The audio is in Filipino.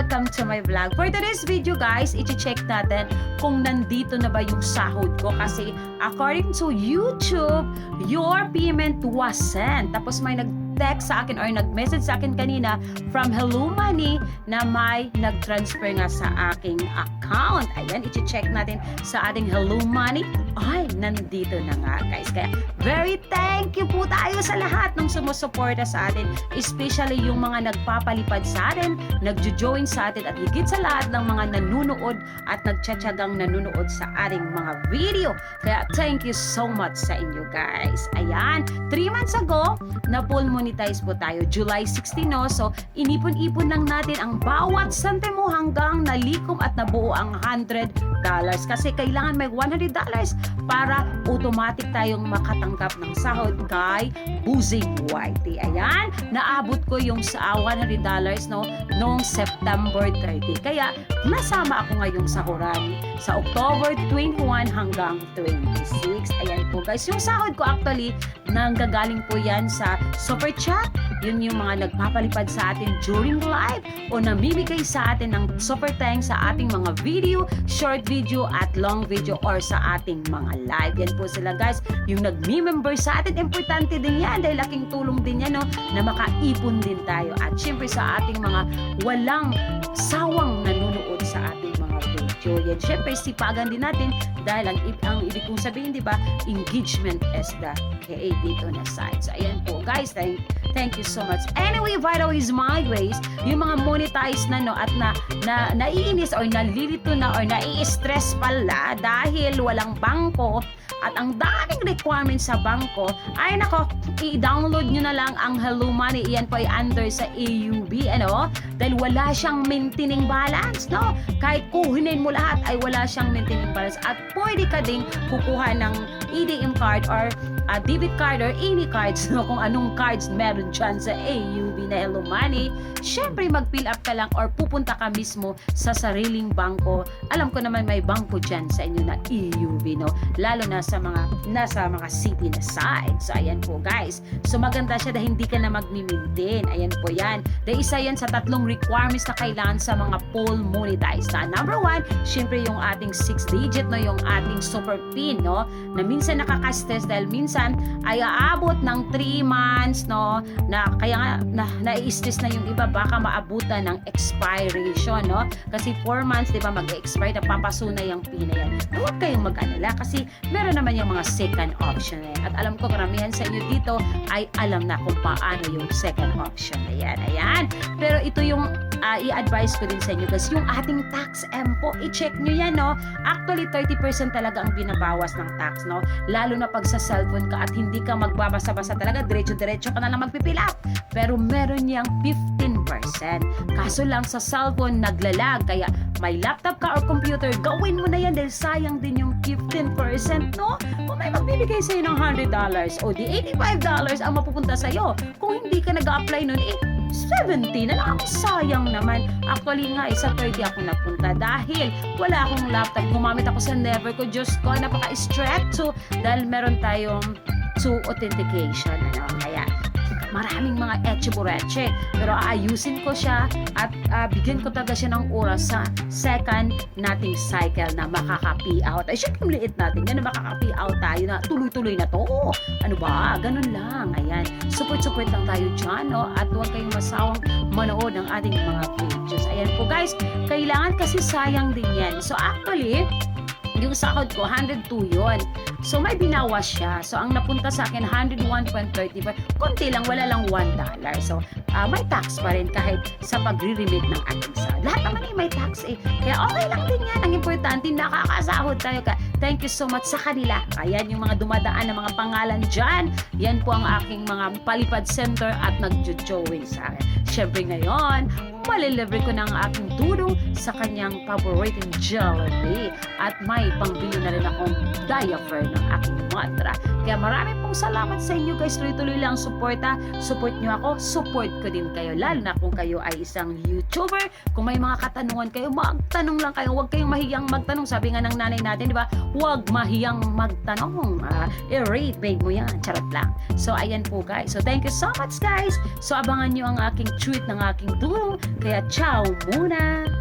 Welcome to my vlog. For today's video guys, i-check natin kung nandito na ba yung sahod ko kasi according to YouTube, your payment was sent. Tapos may nag-text sa akin or nag-message sa akin kanina from Hello Money na may nag-transfer nga sa aking account. Ayan, i-check natin sa ating Hello Money. Ay, nandito na nga guys. Kaya very thank you po tayo sa lahat ng sumusuporta sa atin. Especially yung mga nagpapalipad sa atin, nagjo-join sa atin at higit sa lahat ng mga nanunood at nagtsatsagang nanunood sa ating mga video. Kaya thank you so much sa inyo guys. Ayan, 3 months ago, na full monetize po tayo. July 16 no? So, inipon-ipon lang natin ang bawat santimo hanggang nalikom at nabuo ang 100 dollars. Kasi kailangan may 100 dollars para automatic tayong makatanggap ng sahod kay Buzing Whitey. Ayan, naabot ko yung sa 100 dollars no, noong September 30. Kaya, nasama ako ngayong sahuran sa October 21 hanggang 26. Ayan po guys. Yung sahod ko actually, nanggagaling po yan sa Super Chat. Yun yung mga nagpapalipad sa atin during live o namimigay sa atin ng super thanks sa ating mga video, short video at long video or sa ating mga live. Yan po sila guys. Yung nagmi-member sa atin, importante din yan dahil laking tulong din yan no, na makaipon din tayo. At syempre sa ating mga walang sawang nanonood sa ating mga video. Yan, syempre sipagan din natin dahil ang, ang ibig kong sabihin, di ba, engagement is the key dito na side. So, ayan po, guys, thank, thank you so much. Anyway, way, is my ways, yung mga monetize na, no, at na, na, naiinis or nalilito na or nai-stress pala dahil walang bangko at ang daming requirements sa bangko, ay nako, i-download nyo na lang ang Hello Money. Iyan po ay under sa AUB, ano? Dahil wala siyang maintaining balance, no? Kahit kuhinin mo lahat, ay wala siyang maintaining balance. At pwede ka ding kukuha ng EDM card or uh, debit card or any cards, no? Kung anong cards meron dyan sa AUB na Hello Money. Siyempre, mag-fill up ka lang or pupunta ka mismo sa sariling bangko. Alam ko naman may bangko dyan sa inyo na EUB, no? Lalo na sa mga nasa mga city na side. So ayan po guys. So maganda siya dahil hindi ka na magmi-maintain. Ayan po yan. Dahil isa yan sa tatlong requirements na kailangan sa mga poll monetize. Na number one, syempre yung ating 6 digit no, yung ating super pin no, na minsan nakaka-stress dahil minsan ay aabot ng 3 months no, na kaya nga na, na-stress na yung iba baka maabutan ng expiration no. Kasi 4 months 'di ba mag-expire na papaso na yung pin na yan. Na Huwag kayong mag-alala kasi meron naman yung mga second option yan. At alam ko karamihan sa inyo dito ay alam na kung paano yung second option na yan. Ayan. Pero ito yung uh, i-advise ko din sa inyo guys, yung ating tax M po, i-check nyo yan, no? Actually, 30% talaga ang binabawas ng tax, no? Lalo na pag sa cellphone ka at hindi ka magbabasa-basa talaga, diretso-diretso ka na lang magpipil up. Pero meron niyang 15%. Kaso lang sa cellphone, naglalag. Kaya may laptop ka or computer, gawin mo na yan dahil sayang din yung 15%, no? Kung may magbibigay sa'yo ng $100 o di $85 ang mapupunta sa'yo, kung hindi ka nag-apply nun, eh, 70 na lang. Sayang naman. Actually nga, isa 30 ako napunta dahil wala akong laptop. Gumamit ako sa Never ko. Diyos ko, napaka-stretch. So, dahil meron tayong two authentication. Ano? Kaya, maraming mga etche bureche. Pero aayusin ko siya at ah, bigyan ko talaga siya ng oras sa second nating cycle na makaka-pay out. Ay, syempre, liit natin. Yan na makaka-pay out tayo na tuloy-tuloy na to. Ano ba? Ganun lang. Ayan. Support-support lang tayo dyan, no? At huwag kayong masawang manood ng ating mga videos. Ayan po, guys. Kailangan kasi sayang din yan. So, actually, yung sahod ko, 102 yun. So, may binawas siya. So, ang napunta sa akin, 101.35. Konti lang, wala lang 1 dollar. So, ah, may tax pa rin kahit sa pagre-remit ng ating sahod. Lahat naman ay may tax eh. Kaya okay lang din yan. Ang importante, nakakasahod tayo. Ka. Thank you so much sa kanila. Ayan yung mga dumadaan na mga pangalan dyan. Yan po ang aking mga palipad center at nagjo-join sa akin. Siyempre ngayon, malilibre ko ng aking tulong sa kanyang paboritong Jollibee. At may pangbili na rin akong diaper ng aking mantra. Kaya maraming pong salamat sa inyo guys. Tuloy-tuloy lang suporta. Support nyo ako, support ko din kayo. Lalo na kung kayo ay isang YouTuber. Kung may mga katanungan kayo, magtanong lang kayo. Huwag kayong mahiyang magtanong. Sabi nga ng nanay natin, di ba? Huwag mahiyang magtanong. Uh, i-rate babe mo yan. Charot lang. So, ayan po guys. So, thank you so much guys. So, abangan nyo ang aking tweet ng aking tulong Ciao muna!